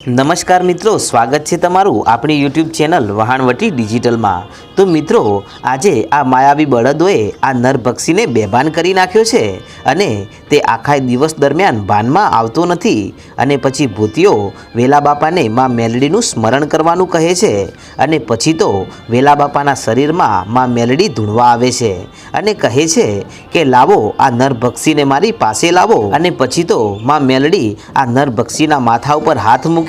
નમસ્કાર મિત્રો, સ્વાગત છે તમારું આપણી યુટ્યુબ ચેનલ વહાણવટી ડિજિટલમાં. તો મિત્રો, આજે આ માયાવી બળદોએ આ નરભક્ષીને બેભાન કરી નાખ્યો છે અને તે આખા દિવસ દરમિયાન ભાનમાં આવતો નથી અને પછી ભૂતિઓ વેલા બાપાને માં મેલડીનું સ્મરણ કરવાનું કહે છે અને પછી તો વેલા બાપાના શરીરમાં માં મેલડી ધૂણવા આવે છે અને કહે છે કે, લાવો આ નરભક્ષીને મારી પાસે લાવો. અને પછી તો માં મેલડી આ નરભક્ષીના માથા ઉપર હાથ મૂકી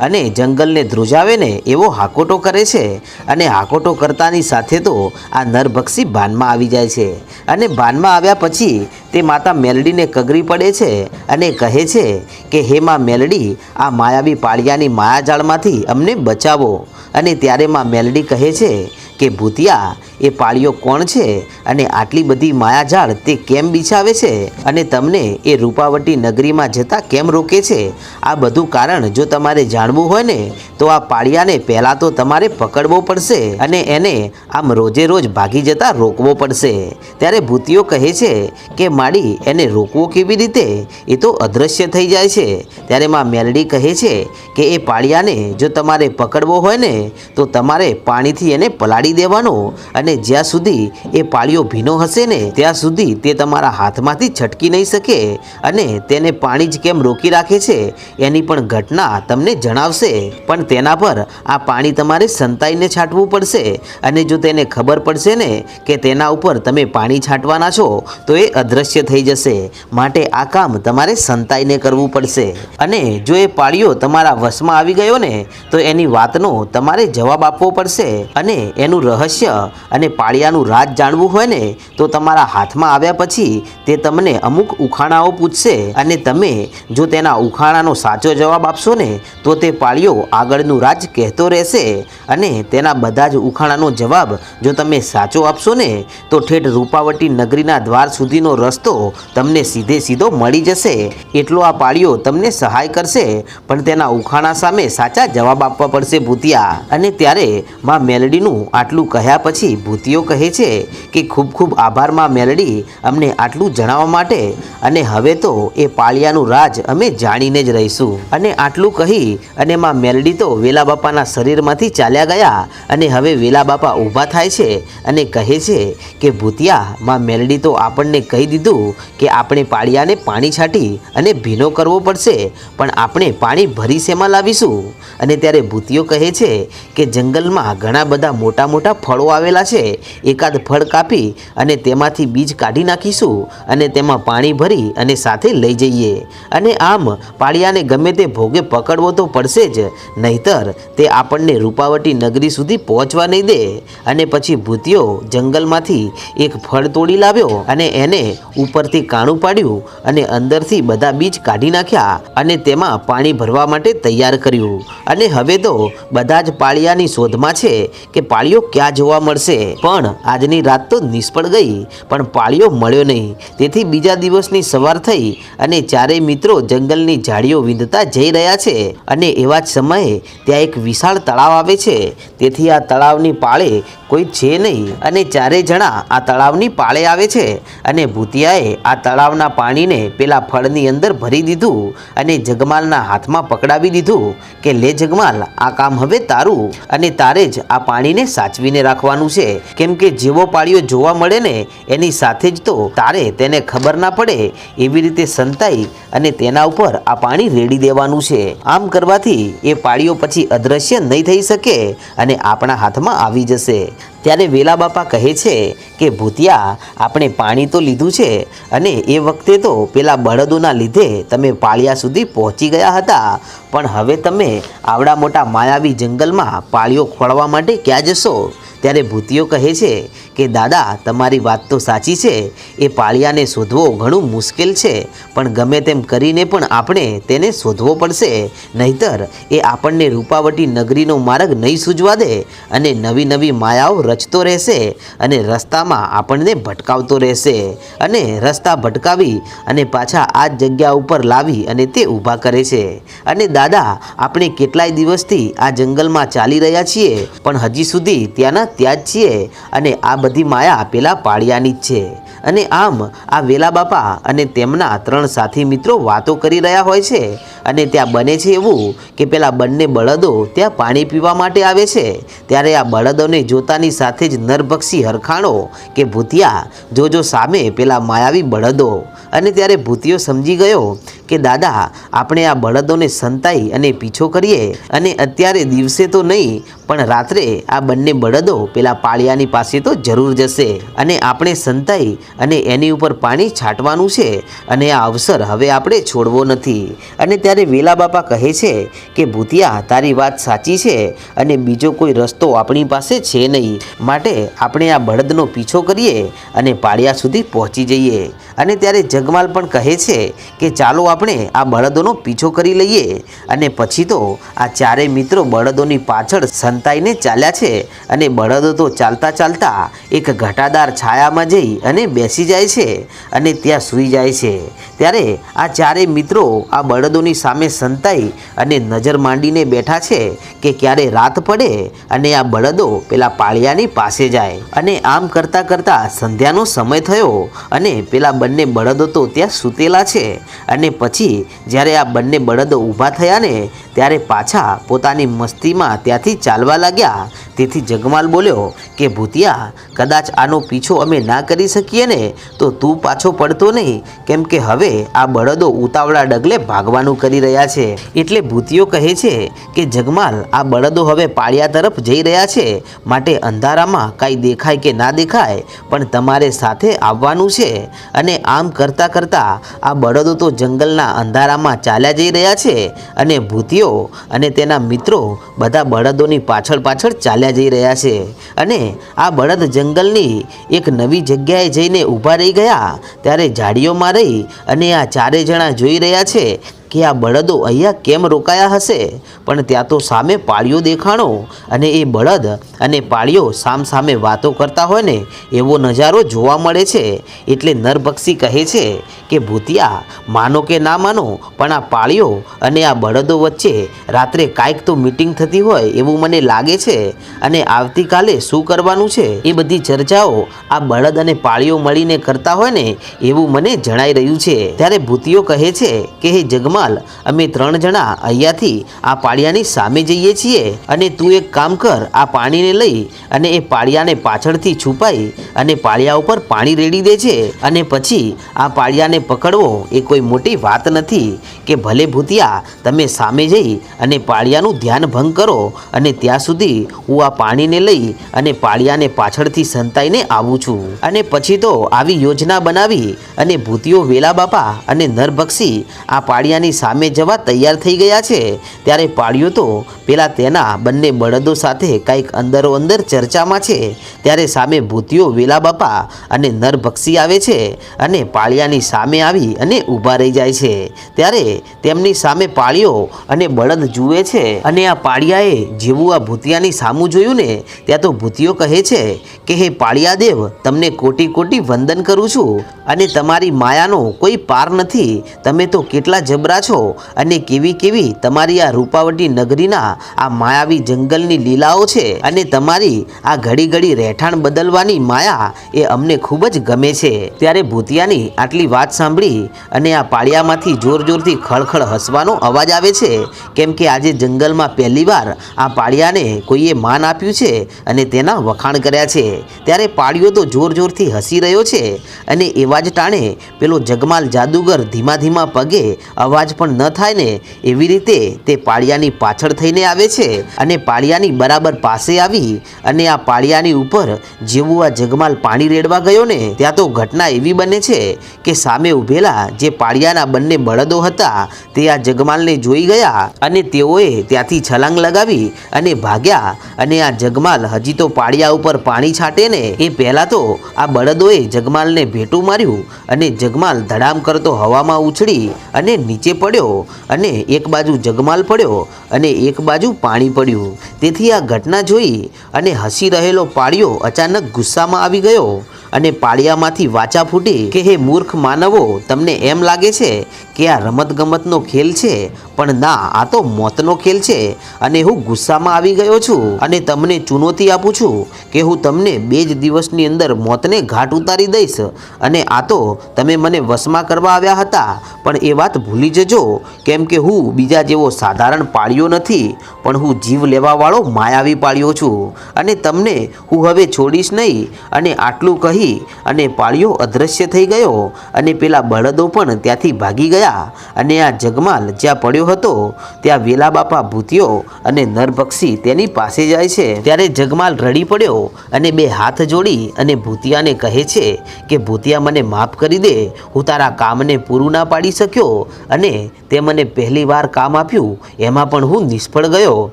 અને જંગલને ધ્રુજાવે ને એવો હાકોટો કરે છે અને હાકોટો કરતાની સાથે તો આ નરભક્ષી ભાનમાં આવી જાય છે અને ભાનમાં આવ્યા પછી તે માતા મેલડીને કગરી પડે છે અને કહે છે કે, હે માં મેલડી, આ માયાવી પાળિયાની માયાજાળમાંથી અમને બચાવો. અને ત્યારે માં મેલડી કહે છે કે ભૂતિયા, એ પાળીઓ કોણ છે અને આટલી બધી માયાજાળ તે કેમ બિછાવે છે અને તમને એ રૂપાવટી નગરીમાં જતા કેમ રોકે છે? આ બધું કારણ જો તમારે જાણવું હોય ને, તો આ પાળિયાને પહેલાં તો તમારે પકડવો પડશે અને એને આમ રોજે રોજ ભાગી જતા રોકવો પડશે. ત્યારે ભૂતિઓ કહે છે કે, માડી, એને રોકવો કેવી રીતે? એ તો અદૃશ્ય થઈ જાય છે. ત્યારે માં મેલડી કહે છે કે, એ પાળિયાને જો તમારે પકડવો હોય ને, તો તમારે પાણીથી એને પલાળી દેવાનો અને જ્યાં સુધી એ પાળીઓ ભીનો હશે ને, ત્યાં સુધી તે તમારા હાથમાંથી છટકી નહીં શકે અને તેને પાણી જ કેમ રોકી રાખે છે, એની પણ ઘટના તમને જણાવશે. પણ તેના પર આ પાણી તમારે સંતાઈને છાંટવું પડશે અને જો તેને ખબર પડશે ને કે તેના ઉપર તમે પાણી છાંટવાના છો, તો એ અદ્રશ્ય થઈ જશે. માટે આ કામ તમારે સંતાઈને કરવું પડશે. અને જો એ પાળીઓ તમારા વશમાં આવી ગયો ને, તો એની વાતનો તમારે જવાબ આપવો પડશે અને એનું રહસ્ય અને પાળિયાનું રાજ જાણવું હોય ને, તો તમારા હાથમાં આવ્યા પછી તે તમને અમુક ઉખાણાઓ પૂછશે અને તમે જો તેના ઉખાણાનો સાચો જવાબ આપશો ને, તો તે પાળિયો આગળનું રાજ કહેતો રહેશે અને તેના બધા જ ઉખાણાનો જવાબ જો તમે સાચો આપશો ને, તો ઠેઠ રૂપાવટી નગરીના દ્વાર સુધીનો રસ્તો તમને સીધે સીધો મળી જશે. એટલો આ પાળિયો તમને સહાય કરશે, પણ તેના ઉખાણા સામે સાચા જવાબ આપવા પડશે ભૂતિયા. અને ત્યારે માં મેલડીનું આટલું કહ્યા પછી ભૂતિયો કહે છે કે ખૂબ ખૂબ આભારમાં મેલડી અમને આટલું જણાવવા માટે. અને હવે તો એ પાળિયાનું રાજ અમે જાણીને જ રહીશું. અને આટલું કહી અને માં મેલડી તો વેલા બાપાના શરીરમાંથી ચાલ્યા ગયા. અને હવે વેલા બાપા ઊભા થાય છે અને કહે છે કે, ભૂતિયા, માં મેલડી તો આપણને કહી દીધું કે આપણે પાળિયાને પાણી છાંટી અને ભીનો કરવો પડશે. પણ આપણે પાણી ભરી શેમાં લાવીશું. અને ત્યારે ભૂતિયો કહે છે કે, જંગલમાં ઘણા બધા મોટા મોટા ફળો આવેલા છે. એકાદ ફળ કાપી અને તેમાંથી બીજ કાઢી નાખીશું અને તેમાં પાણી ભરી અને સાથે લઈ જઈએ. અને આમ પાળિયાને ગમે તે ભોગે પકડવો તો પડશે જ, નહીતર તે આપણને રૂપાવટી નગરી સુધી પહોંચવા નહીં દે. અને પછી ભૂતિયો જંગલમાંથી એક ફળ તોડી લાવ્યો અને એને ઉપરથી કાણું પાડ્યું અને અંદરથી બધા બીજ કાઢી નાખ્યા અને તેમાં પાણી ભરવા માટે તૈયાર કર્યું. અને હવે તો બધા જ પાળિયાની શોધમાં છે કે પાળિયો ક્યાં જોવા મળશે? પણ આજની રાત તો નિષ્ફળ ગઈ, પણ પાળીઓ મળ્યો નહીં. તેથી બીજા દિવસની સવાર થઈ અને ચારેય મિત્રો જંગલની ઝાડીઓ વિંધતા જઈ રહ્યા છે. અને એવા જ સમયે ત્યાં એક વિશાળ તળાવ આવે છે. તેથી આ તળાવની પાળે કોઈ છે નહીં. અને ચારેય જણા આ તળાવની પાળે આવે છે. અને ભૂતિયાએ આ તળાવના પાણીને પેલા ફળની અંદર ભરી દીધું અને જગમાલના હાથમાં પકડાવી દીધું કે, લે જગમાલ, આ કામ હવે તારું. અને તારે જ આ પાણીને સાચવીને રાખવાનું છે. કેમ કે જેવો પાળીઓ જોવા મળે ને, એની સાથે જ તો તારે તેને ખબર ના પડે એવી રીતે સંતાઈ અને તેના ઉપર આ પાણી રેડી દેવાનું છે. આમ કરવાથી એ પાળીઓ પછી અદ્રશ્ય નહીં થઈ શકે અને આપણા હાથમાં આવી જશે. ત્યારે વેલા બાપા કહે છે કે, ભૂતિયા, આપણે પાણી તો લીધું છે અને એ વખતે તો પેલા બળદોના લીધે તમે પાળિયા સુધી પહોંચી ગયા હતા. પણ હવે તમે આવડા મોટા માયાવી જંગલમાં પાળીઓ ખોળવા માટે ક્યાં જશો? ત્યારે ભૂતિયો કહે છે કે દાદા, તમારી વાત તો સાચી છે. એ પાળિયાને શોધવો ઘણું મુશ્કેલ છે, પણ ગમે તેમ કરીને પણ આપણે તેને શોધવો પડશે. નહીતર, એ આપણને રૂપાવટી નગરીનો માર્ગ નહીં સૂજવા દે અને નવી નવી માયાઓ રચતો રહેશે અને રસ્તામાં આપણને ભટકાવતો રહેશે. અને રસ્તા ભટકાવી અને પાછા આ જ જગ્યા ઉપર લાવી અને તે ઊભા કરે છે. અને દાદા, આપણે કેટલાય દિવસથી આ જંગલમાં ચાલી રહ્યા છીએ, પણ હજી સુધી ત્યાંના ત્યાં જ છીએ અને આ બધી માયા પેલા પાળિયાની જ છે. અને આમ આ વેલા બાપા અને તેમના ત્રણ સાથી મિત્રો વાતો કરી રહ્યા હોય છે. અને ત્યાં બને છે એવું કે પેલા બંને બળદો ત્યાં પાણી પીવા માટે આવે છે. ત્યારે આ બળદોને જોતાની સાથે જ નરભક્ષી હરખાણો કે ભૂતિયા જોજો સામે પેલા માયાવી બળદો. અને ત્યારે ભૂતિયો સમજી ગયો કે દાદા, આપણે આ બળદોને સંતાઈ અને પીછો કરીએ. અને અત્યારે દિવસે તો નહીં પણ રાત્રે આ બંને બળદો પેલા પાળિયાની પાસે તો જરૂર જશે અને આપણે સંતાઈ અને એની ઉપર પાણી છાંટવાનું છે અને આ અવસર હવે આપણે છોડવો નથી. અને ત્યારે વેલા બાપા કહે છે કે, ભૂતિયા, તારી વાત સાચી છે અને બીજો કોઈ રસ્તો આપણી પાસે છે નહીં. માટે આપણે આ બળદનો પીછો કરીએ અને પાળિયા સુધી પહોંચી જઈએ. અને ત્યારે જગમાલ પણ કહે છે કે, ચાલો આપણે આ બળદોનો પીછો કરી લઈએ. અને પછી તો આ ચારેય મિત્રો બળદોની પાછળ સંતાઈને ચાલ્યા છે અને બળદો તો ચાલતા ચાલતા એક ઘટાદાર છાયામાં જઈ અને બેસી જાય છે અને ત્યાં સૂઈ જાય છે. ત્યારે આ ચારેય મિત્રો આ બળદોની સામે સંતાઈ અને નજર માંડીને બેઠા છે કે ક્યારે રાત પડે અને આ બળદો પેલા પાળિયાની પાસે જાય. અને આમ કરતાં કરતાં સંધ્યાનો સમય થયો અને પેલા બંને બળદો તો ત્યાં સૂતેલા છે. અને પછી જ્યારે આ બંને બળદો ઊભા થયા ને ત્યારે પાછા પોતાની મસ્તીમાં ત્યાંથી ચાલવા લાગ્યા. તેથી જગમાલ બોલ્યો કે, ભૂતિયા, કદાચ આનો પીછો અમે ના કરી શકીએ ને, તો તું પાછો પડતો નહીં. કેમ કે હવે આ બળદો ઉતાવળા ડગલે ભાગવાનું કરી રહ્યા છે. એટલે ભૂતિયો કહે છે કે, જગમાલ, આ બળદો હવે પાળિયા તરફ જઈ રહ્યા છે. માટે અંધારામાં કાંઈ દેખાય કે ના દેખાય, પણ તમારે સાથે આવવાનું છે. અને આમ કરતાં કરતાં આ બળદો તો જંગલના અંધારામાં ચાલ્યા જઈ રહ્યા છે. અને ભૂતિયો અને તેના મિત્રો બધા બળદોની પાછળ પાછળ ચાલ્યા જઈ રહ્યા છે. અને આ બળદ જંગલની એક નવી જગ્યાએ જઈને ઊભા રહી ગયા. ત્યારે ઝાડીઓમાં રહી અને આ ચારે જણા જોઈ રહ્યા છે કે આ બળદો અહીંયા કેમ રોકાયા હશે. પણ ત્યાં તો સામે પાળીઓ દેખાણો અને એ બળદ અને પાળીઓ સામ સામે વાતો કરતા હોય ને એવો નજારો જોવા મળે છે. એટલે નરભક્ષી કહે છે કે ભૂતિયા, માનો કે ના માનો, પણ આ પાળીઓ અને આ બળદો વચ્ચે રાત્રે કાંઈક તો મીટિંગ થતી હોય એવું મને લાગે છે. અને આવતીકાલે શું કરવાનું છે? એ બધી ચર્ચાઓ આ બળદ અને પાળીઓ મળીને કરતા હોય ને એવું મને જણાઈ રહ્યું છે. ત્યારે ભૂતિયો કહે છે કે, હે જગમાલ, અમે ત્રણ જણા અહીંયાથી આ પાળિયાની સામે જઈએ છીએ અને તું એક કામ કર, આ પાણીને લઈ અને એ પાળિયાને પાછળથી છુપાઈ અને પાળિયા ઉપર પાણી રેડી દે છે અને પછી આ પાળિયાને પકડવો એ કોઈ મોટી વાત નથી કે ભલે ભૂતિયા તમે સામે જઈ અને પાળિયાનું ધ્યાન ભંગ કરો અને ત્યાં સુધી હું આ પાણીને લઈ અને પાળિયાને પાછળથી સંતાઈને આવું છું. અને પછી તો આવી યોજના બનાવી અને ભૂતિઓ વેલા બાપા અને નરભક્ષી આ પાળિયાની સામે જવા તૈયાર થઈ ગયા છે, ત્યારે પાળિયો તો પેલા તેના બંને બળદો સાથે કંઈક અંદરો અંદર ચર્ચામાં છે, ત્યારે સામે ભૂતિઓ વેલા બાપા અને નરભક્ષી આવે છે અને પાળિયાની સામે આવી અને ઊભા રહી જાય છે. ત્યારે તેમની સામે પાળીઓ અને બળદ જુએ છે અને આ પાળિયાએ જેવું આ ભૂતિયાની સામું જોયું ને, ત્યાં તો ભૂતિયો કહે છે કે, હે પાળિયા દેવ તમને કોટી કોટી વંદન કરું છું અને તમારી માયાનો કોઈ પાર નથી. તમે તો કેટલા જબરા છો અને કેવી કેવી તમારી આ રૂપાવટી નગરીના આ માયાવી જંગલની લીલાઓ છે અને તમારી આ ઘડી ઘડી રહેઠાણ બદલવાની માયા એ અમને ખૂબ જ ગમે છે. ત્યારે ભૂતિયાની આટલી વાત સાંભળી અને આ પાળિયામાંથી જોર જોરથી ખળખળ હસવાનો અવાજ આવે છે. કેમ કે આજે જંગલમાં પહેલીવાર આ પાળિયાને કોઈએ માન આપ્યું છે અને તેના વખાણ કર્યા છે. ત્યારે પાળિયો તો જોર જોરથી હસી રહ્યો છે અને એવા જ ટાણે પેલો જગમાલ જાદુગર ધીમા ધીમા પગે અવાજ પણ ન થાય ને એવી રીતે તે પાળિયાની પાછળ થઈને આવે છે અને પાળિયાની બરાબર પાસે આવી અને આ પાળિયાની ઉપર જેવું આ જગમાલ પાણી રેડવા ગયો ને, ત્યાં તો ઘટના એવી બને છે કે સામે ઊભેલા જે પાળિયાના બંને બળદો હતા, તે આ જગમાલને જોઈ ગયા અને તેઓએ ત્યાંથી છલાંગ લગાવી અને ભાગ્યા અને આ જગમાલ હજી તો પાળિયા ઉપર પાણી છાંટે ને એ પહેલાં તો આ બળદોએ જગમાલને ભેટું માર્યું અને જગમાલ ધડામ કરતો હવામાં ઉછળી અને નીચે પડ્યો અને એક બાજુ જગમાલ પડ્યો અને એક બાજુ પાણી પડ્યું. તેથી આ ઘટના જોઈ અને હસી રહેલો પાળિયો અચાનક ગુસ્સામાં આવી ગયો. અને પાળિયામાંથી વાચા ફૂટી કે હે મૂર્ખ માનવો, તમને એમ લાગે છે કે આ રમતગમતનો ખેલ છે? પણ ના, આ તો મોતનો ખેલ છે અને હું ગુસ્સામાં આવી ગયો છું અને તમને ચુનૌતી આપું છું કે હું તમને બે જ દિવસની અંદર મોતને ઘાટ ઉતારી દઈશ. અને આ તો તમે મને વશમાં કરવા આવ્યા હતા, પણ એ વાત ભૂલી જજો. કેમ કે હું બીજા જેવો સાધારણ પાળ્યો નથી, પણ હું જીવ લેવાવાળો માયાવી પાળ્યો છું. અને તમને હું હવે છોડીશ નહીં, અને આટલું કહી અને પાળ્યો અદૃશ્ય થઈ ગયો. અને પેલા બળદો પણ ત્યાંથી ભાગી ગયા. અને આ જગમાલ જ્યાં પડ્યો હતો, ત્યાં વેલા બાપા ભૂતિયો અને નરભક્ષી તેની પાસે જાય છે. ત્યારે જગમાલ રડી પડ્યો અને બે હાથ જોડી અને ભૂતિયાને કહે છે કે, ભૂતિયા, મને માફ કરી દે. હું તારા કામને પૂરું ના પાડી શક્યો અને તે મને પહેલી વાર કામ આપ્યું. એમાં પણ હું નિષ્ફળ ગયો.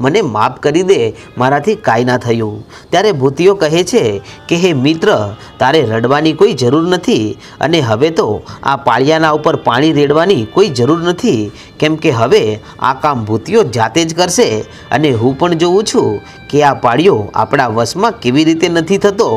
મને માફ કરી દે. મારાથી કાંઈ ના થયું. ત્યારે ભૂતિયો કહે છે કે, હે મિત્ર, તારે રડવાની કોઈ જરૂર નથી અને હવે તો આ પાળિયાના ઉપર પાણી રેડવાની કોઈ જરૂર નથી. કેમ કે હવે આ કામ ભૂતિઓ જાતે જ કરશે અને હું પણ જોઉં છું કે આ પાળિયો આપણા વશમાં કેવી રીતે નથી થતો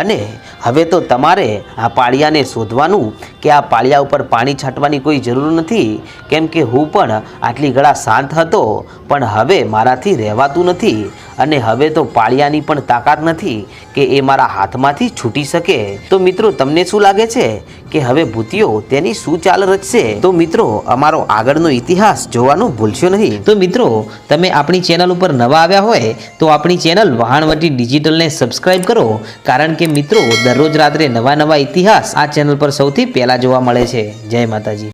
અને હવે તો તમારે આ પાળિયાને શોધવાનું કે આ પાળિયા ઉપર પાણી છાંટવાની કોઈ જરૂર નથી. કેમ કે હું પણ આટલી ગળા શાંત હતો, પણ હવે મારાથી રહેવાતું નથી અને હવે તો પાળિયાની પણ તાકાત નથી કે એ મારા હાથમાંથી છૂટી શકે. તો મિત્રો, તમને શું લાગે છે કે હવે ભૂતિયો તેની શું ચાલ રચશે? તો મિત્રો, અમારો આગળનો ઇતિહાસ જોવાનું ભૂલશો નહીં તો મિત્રો, તમે આપણી ચેનલ ઉપર નવા આવ્યા હોય, તો આપણી ચેનલ વહાણવટી ડિજિટલને સબસ્ક્રાઇબ કરો. કારણ કે મિત્રો, દરરોજ રાત્રે નવા નવા ઇતિહાસ આ ચેનલ પર સૌથી પહેલાં જોવા મળે છે. જય માતાજી.